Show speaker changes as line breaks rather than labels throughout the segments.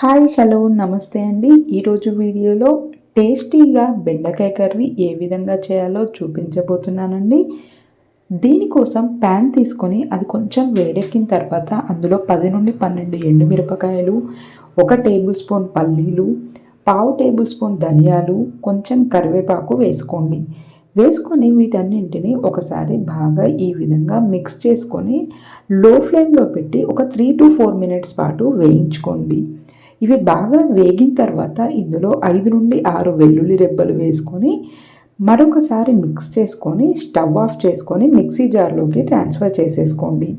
Hi hello నమస్తే అండి. ఈరోజు వీడియోలో టేస్టీగా బెండకాయ కర్రీ ఏ విధంగా చేయాలో చూపించబోతున్నానండి. దీనికోసం ప్యాన్ తీసుకొని అది కొంచెం వేడెక్కిన తర్వాత అందులో పది నుండి పన్నెండు ఎండుమిరపకాయలు ఒక టేబుల్ స్పూన్ పల్లీలు పావు టేబుల్ స్పూన్ ధనియాలు కొంచెం కరివేపాకు వేసుకోండి. వేసుకొని వీటన్నింటిని ఒకసారి బాగా ఈ విధంగా మిక్స్ చేసుకొని లో ఫ్లేమ్లో పెట్టి ఒక త్రీ టు ఫోర్ మినిట్స్ పాటు వేయించుకోండి. ఇవి బాగా వేగిన తర్వాత ఇందులో ఐదు నుండి ఆరు వెల్లుల్లి రెబ్బలు వేసుకొని మరొకసారి మిక్స్ చేసుకొని స్టవ్ ఆఫ్ చేసుకొని మిక్సీ జార్లోకి ట్రాన్స్ఫర్ చేసేసుకోండి.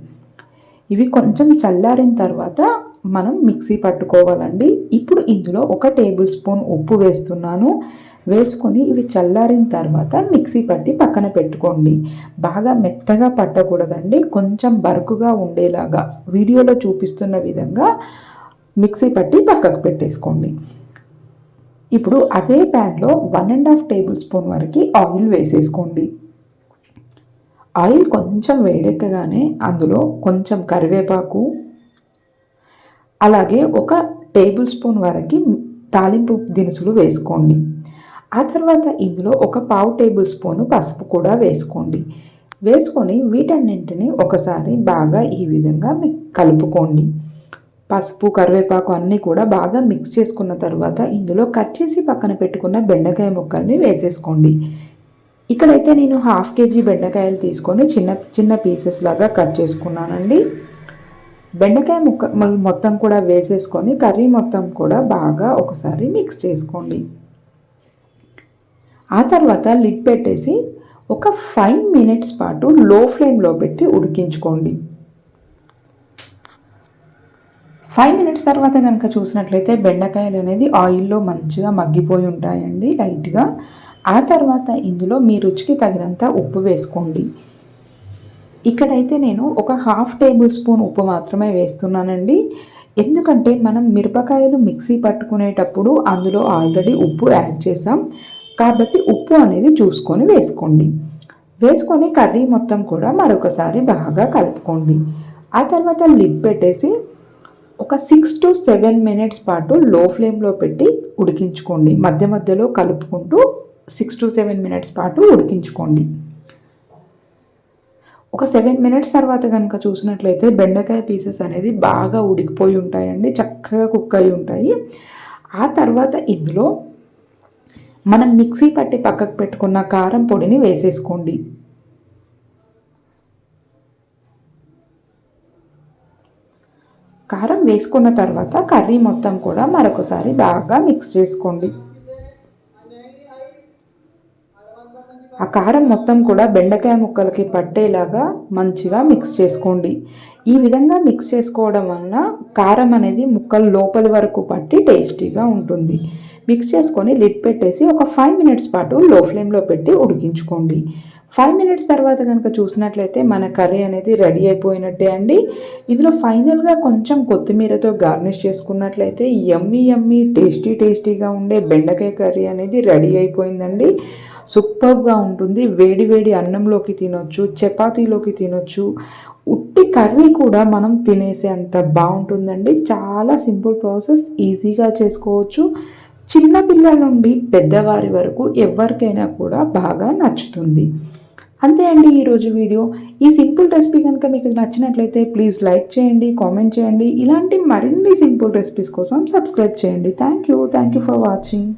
ఇవి కొంచెం చల్లారిన తర్వాత మనం మిక్సీ పట్టుకోవాలండి. ఇప్పుడు ఇందులో ఒక టేబుల్ స్పూన్ ఉప్పు వేస్తున్నాను. వేసుకొని ఇవి చల్లారిన తర్వాత మిక్సీ పట్టి పక్కన పెట్టుకోండి. బాగా మెత్తగా పట్టకూడదండి. కొంచెం బరుకుగా ఉండేలాగా వీడియోలో చూపిస్తున్న విధంగా మిక్సీ పట్టి పక్కకు పెట్టేసుకోండి. ఇప్పుడు అదే ప్యాన్లో one and half tablespoon వరకు ఆయిల్ వేసేసుకోండి. ఆయిల్ కొంచెం వేడెక్కగానే అందులో కొంచెం కరివేపాకు అలాగే ఒక టేబుల్ స్పూన్ వరకు తాలింపు దినుసులు వేసుకోండి. ఆ తర్వాత ఇందులో ఒక పావు టేబుల్ స్పూన్ పసుపు కూడా వేసుకోండి. వేసుకొని వీటన్నింటిని ఒకసారి బాగా ఈ విధంగా కలుపుకోండి. పసుపు కరివేపాకు అన్నీ కూడా బాగా మిక్స్ చేసుకున్న తర్వాత ఇందులో కట్ చేసి పక్కన పెట్టుకున్న బెండకాయ ముక్కల్ని వేసేసుకోండి. ఇక్కడైతే నేను హాఫ్ కేజీ బెండకాయలు తీసుకొని చిన్న చిన్న పీసెస్ లాగా కట్ చేసుకున్నానండి. బెండకాయ ముక్క మొత్తం కూడా వేసేసుకొని కర్రీ మొత్తం కూడా బాగా ఒకసారి మిక్స్ చేసుకోండి. ఆ తర్వాత లిడ్ పెట్టేసి ఒక ఫైవ్ మినిట్స్ పాటు లో ఫ్లేమ్లో పెట్టి ఉడికించుకోండి. ఫైవ్ మినిట్స్ తర్వాత కనుక చూసినట్లయితే బెండకాయలు అనేది ఆయిల్లో మంచిగా మగ్గిపోయి ఉంటాయండి లైట్గా ఆ తర్వాత ఇందులో మీ రుచికి తగినంత ఉప్పు వేసుకోండి. ఇక్కడైతే నేను ఒక హాఫ్ టేబుల్ స్పూన్ ఉప్పు మాత్రమే వేస్తున్నానండి. ఎందుకంటే మనం మిరపకాయలు మిక్సీ పట్టుకునేటప్పుడు అందులో ఆల్రెడీ ఉప్పు యాడ్ చేసాం. కాబట్టి ఉప్పు అనేది చూసుకొని వేసుకోండి. వేసుకొని కర్రీ మొత్తం కూడా మరొకసారి బాగా కలుపుకోండి. ఆ తర్వాత లిడ్ పెట్టేసి ఒక సిక్స్ టు సెవెన్ మినిట్స్ పాటు లో ఫ్లేమ్లో పెట్టి ఉడికించుకోండి. మధ్య మధ్యలో కలుపుకుంటూ సిక్స్ టు సెవెన్ మినిట్స్ పాటు ఉడికించుకోండి. ఒక సెవెన్ మినిట్స్ తర్వాత కనుక చూసినట్లయితే బెండకాయ పీసెస్ అనేది బాగా ఉడికిపోయి ఉంటాయండి. చక్కగా కుక్ అయి ఉంటాయి. ఆ తర్వాత ఇందులో మనం మిక్సీ పట్టి పక్కకు పెట్టుకున్న కారం పొడిని వేసేసుకోండి. కారం వేసుకున్న తర్వాత కర్రీ మొత్తం కూడా మరొకసారి బాగా మిక్స్ చేసుకోండి. ఆ కారం మొత్తం కూడా బెండకాయ ముక్కలకి పట్టేలాగా మంచిగా మిక్స్ చేసుకోండి. ఈ విధంగా మిక్స్ చేసుకోవడం వలన కారం అనేది ముక్కలు లోపలి వరకు పట్టి టేస్టీగా ఉంటుంది. మిక్స్ చేసుకొని లిడ్ పెట్టేసి ఒక ఫైవ్ మినిట్స్ పాటు లో ఫ్లేమ్లో పెట్టి ఉడికించుకోండి. ఫైవ్ మినిట్స్ తర్వాత కనుక చూసినట్లయితే మన కర్రీ అనేది రెడీ అయిపోయినట్టే అండి. ఇందులో ఫైనల్గా కొంచెం కొత్తిమీరతో గార్నిష్ చేసుకున్నట్లయితే ఎమ్మి ఎమ్మి టేస్టీ టేస్టీగా ఉండే బెండకాయ కర్రీ అనేది రెడీ అయిపోయిందండి. సూపర్గా ఉంటుంది. వేడి వేడి అన్నంలోకి తినొచ్చు చపాతీలోకి తినొచ్చు. ఉట్టి కర్రీ కూడా మనం తినేసే అంత బాగుంటుందండి. చాలా సింపుల్ ప్రాసెస్ ఈజీగా చేసుకోవచ్చు. చిన్నపిల్లల నుండి పెద్దవారి వరకు ఎవరికైనా కూడా బాగా నచ్చుతుంది. అంతే అండి ఈరోజు వీడియో. ఈ సింపుల్ రెసిపీ కనుక మీకు నచ్చినట్లయితే ప్లీజ్ లైక్ చేయండి కామెంట్ చేయండి. ఇలాంటి మరిన్ని సింపుల్ రెసిపీస్ కోసం సబ్స్క్రైబ్ చేయండి. Thank you thank you for watching.